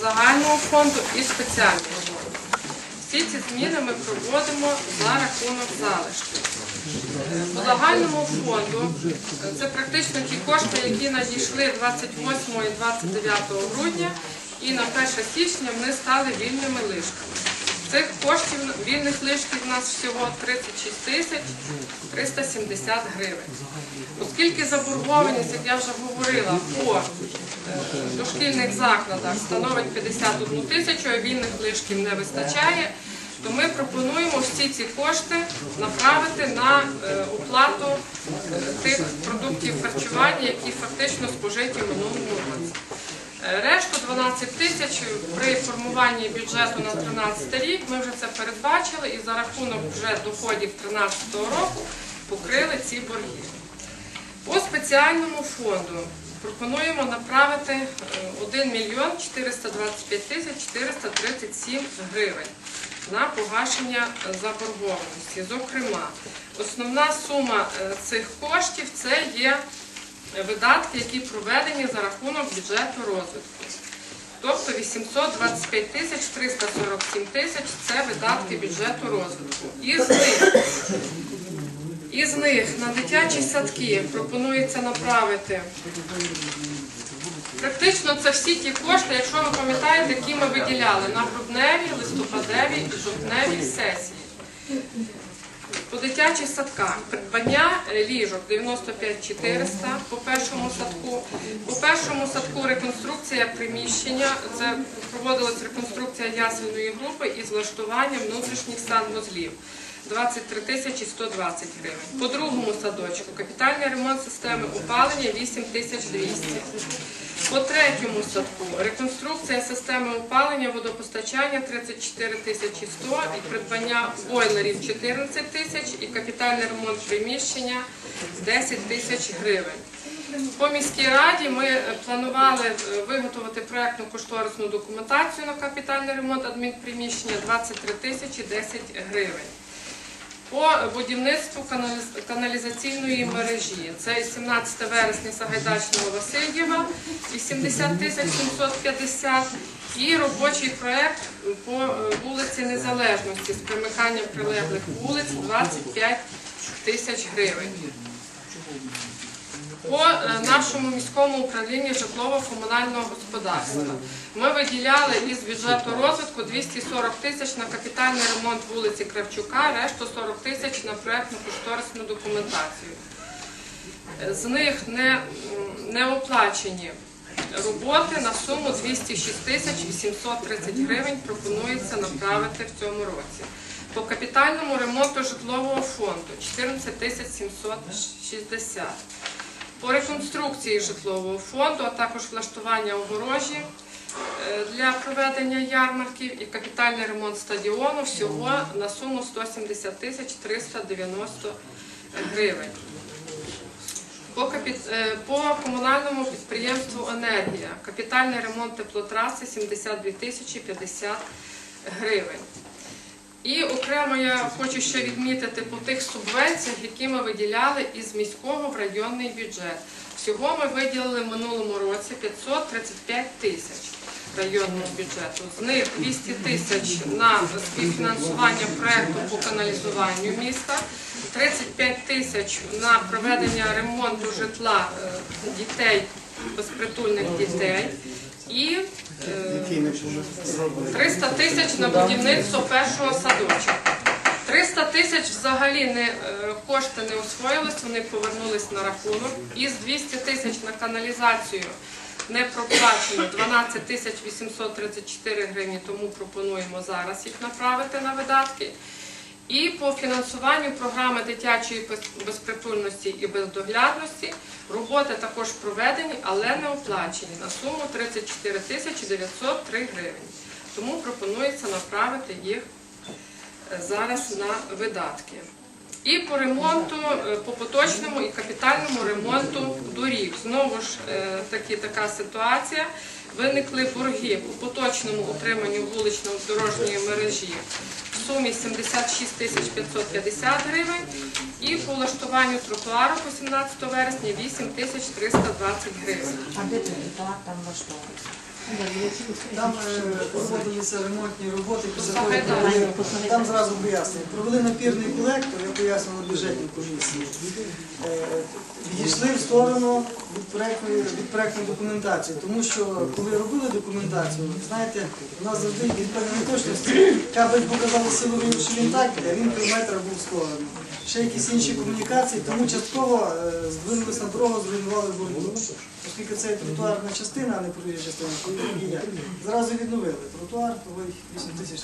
загального фонду і спеціального фонду. Всі ці зміни ми проводимо за рахунок залишків. У загальному фонду е, це практично ті кошти, які надійшли 28 і 29 грудня, і на 1 січня вони стали вільними лишками. Цих коштів вільних лишків у нас всього 36 тисяч 370 гривень. Оскільки заборгованість, як я вже говорила, по е, дошкільних закладах становить 51 тисячу, а вільних лишків не вистачає, то ми пропонуємо всі ці кошти направити на е, оплату е, тих продуктів харчування, які фактично спожиті в минулому році. Е, Решту 12 тисяч при формуванні бюджету на 2013 рік ми вже це передбачили і за рахунок вже доходів 2013 року покрили ці борги. По спеціальному фонду пропонуємо направити е, 1 мільйон 425 тисяч 437 гривень на погашення е, заборгованості. Зокрема, основна сума е, цих коштів це є видатки, які проведені за рахунок бюджету розвитку. Тобто 825 тисяч 347 тисяч це видатки бюджету розвитку. Із них із них на дитячі садки пропонується направити. Практично це всі ті кошти, якщо ви пам'ятаєте, які ми виділяли на грудневі, листопадеві і жовтневі сесії. Дитячих садках придбання ліжок 95 400 по першому садку. По першому садку реконструкція приміщення. Це проводилась реконструкція ясельної групи із влаштуванням внутрішніх санвузлів. 23 тисячі 120 гривень. По другому садочку капітальний ремонт системи опалення 8 тисяч 200. По третьому садку реконструкція системи опалення, водопостачання 34 тисячі 100 і придбання бойлерів 14 тисяч і капітальний ремонт приміщення 10 тисяч гривень. По міській раді ми е, планували е, виготовити проектну кошторисну документацію на капітальний ремонт адмінприміщення 23 тисячі 10 гривень. По будівництву каналіз- каналізаційної мережі. Це 17 вересня Сагайдачного Васильєва, 80 тисяч 750 і робочий проект по е, вулиці Незалежності з примиканням прилеглих вулиць 25 тисяч гривень. По е, нашому міському управлінні житлово-комунального господарства ми виділяли із бюджету розвитку 240 тисяч на капітальний ремонт вулиці Кравчука, решту 40 тисяч на проєктну кошторисну документацію. З них не, не оплачені роботи на суму 206 тисяч 830 гривень пропонується направити в цьому році. По капітальному ремонту житлового фонду 14 тисяч 760. По реконструкції житлового фонду, а також влаштування огорожі е, для проведення ярмарків і капітальний ремонт стадіону всього на суму 170 тисяч 390 гривень. По, е, по комунальному підприємству Енергія капітальний ремонт теплотраси 72 тисячі 50 гривень. І окремо я хочу ще відмітити по тих субвенціях, які ми виділяли із міського в районний бюджет. Всього ми виділили в минулому році 535 тисяч районного бюджету. З них 200 тисяч на співфінансування проекту по каналізуванню міста, 35 тисяч на проведення ремонту житла е, дітей, безпритульних дітей. І е, 300 тисяч на будівництво першого садочка. 300 тисяч взагалі не е, кошти не освоїлись, вони повернулись на рахунок. Із 200 тисяч на каналізацію не проплачено 12 тисяч 834 гривні, тому пропонуємо зараз їх направити на видатки. І по фінансуванню програми дитячої безпритульності і бездоглядності роботи також проведені, але не оплачені на суму 34 тисячі 903 гривень. Тому пропонується направити їх е, зараз на видатки. І по ремонту, е, по поточному і капітальному ремонту доріг. Знову ж е, таки, така ситуація. Виникли борги по поточному утриманню вулично-дорожньої мережі в сумі 76 тисяч 550 гривень і по влаштуванню тротуару по 17 вересня 8 тисяч 320 гривень. А де тротуар там влаштовується? Там е, проводилися ремонтні роботи там зразу пояснюю. Провели напірний колектор, я пояснював на бюджетній комісії. Е, Відійшли в сторону від проектної, від документації, тому що коли робили документацію, знаєте, у нас завжди від певної неточності кабель показали силовий, що він так а він пів метра був в сторону. Ще якісь інші комунікації, тому частково е, здвинулися на дорогу, зруйнували бордюр. Оскільки це тротуарна частина, а не проїжджа частина, Зразу відновили тротуар, то 8 тисяч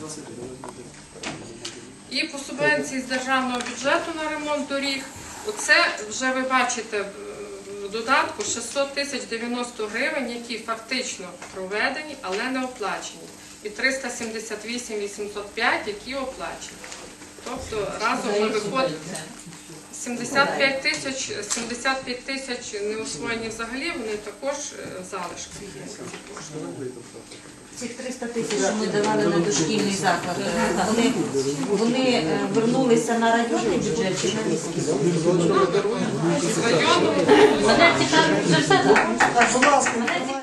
20 І по субвенції з державного бюджету на ремонт доріг, оце вже ви бачите в додатку 600 тисяч 90 гривень, які фактично проведені, але не оплачені. І 378 805, які оплачені. Тобто разом ми виходимо 75 тисяч, 75 тисяч не освоєні взагалі, вони також е, залишки є. Цих 300 тисяч, що ми давали на дошкільний заклад, вони, вони е, вернулися на районний бюджет чи на міський? З району Мене цікавить, вже все так.